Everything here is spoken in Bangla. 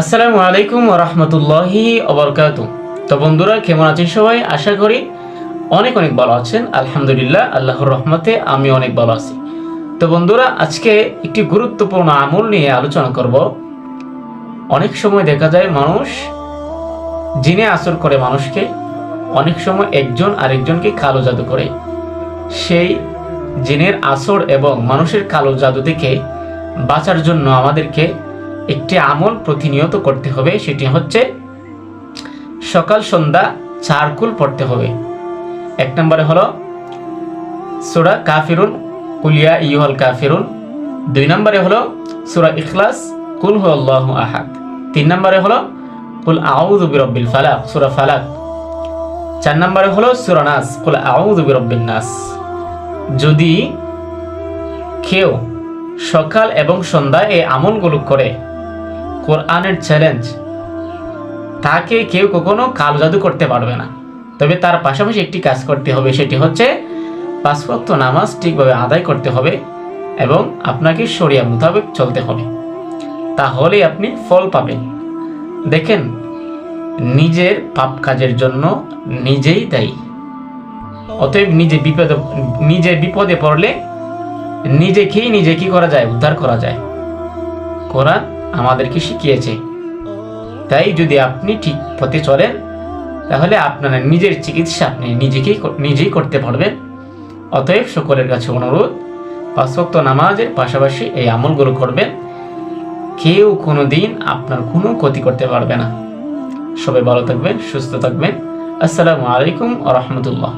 আসসালামু আলাইকুম রহমতুল্লাহি অবরকাত তো বন্ধুরা, কেমন আছেন সবাই? আশা করি অনেক অনেক ভালো আছেন। আলহামদুলিল্লাহ, আল্লাহর রহমতে আমি অনেক ভালো আছি। তো বন্ধুরা, আজকে একটি গুরুত্বপূর্ণ আমল নিয়ে আলোচনা করব। অনেক সময় দেখা যায় মানুষ জিনে আসর করে মানুষকে, অনেক সময় একজন আরেকজনকে কালো জাদু করে। সেই জিনের আসর এবং মানুষের কালো জাদু থেকে বাঁচার জন্য আমাদেরকে একটি আমল প্রতিনিয়ত করতে হবে, সেটি হচ্ছে সকাল, সন্ধ্যা চারকুল পড়তে হবে। এক নম্বরে হলো, সুরা কাফিরুন কুলিয়া ইউহল কাফিরুন। দুই নম্বরে হলো, সুরা ইখলাস, কুল আল্লাহ আহাদ। তিন নম্বরে হলো, কুল আউযু বিরব্বিল ফালাক, সুরা ফালাক। চার নম্বরে হলো, সুরা নাস, কুল আউযু বিরব্বিন নাস। যদি কেউ সকাল এবং সন্ধ্যায় এই আমলগুলো করে কোরআনের চ্যালেঞ্জ তাকে কেউ কখনো কালো জাদু করতে পারবে না। তবে তার পাশাপাশি একটি কাজ করতে হবে, সেটি হচ্ছে পাঁচ ওয়াক্ত নামাজ ঠিকভাবে আদায় করতে হবে এবং আপনাকে শরিয়া মোতাবেক চলতে হবে। তাহলেই আপনি ফল পাবেন। দেখেন, নিজের পাপ কাজের জন্য নিজেই দায়ী। অতএব নিজে বিপদে নিজে বিপদে পড়লে নিজেকেই নিজে কি করা যায়? উদ্ধার করা যায়। কোরআন আমাদেরকে শিখিয়েছে। তাই যদি আপনি ঠিক পথে চলেন, তাহলে আপনার নিজের চিকিৎসা আপনি নিজেকেই নিজেই করতে পারবেন। অতএব সকলের কাছে অনুরোধ পাঁচভক্ত নামাজের পাশাপাশি এই আমলগুলো করবেন। কেউ কোনো দিন আপনার কোনো ক্ষতি করতে পারবে না। সবাই ভালো থাকবেন, সুস্থ থাকবেন। আসসালামু আলাইকুম আ রহমতুল্লাহ।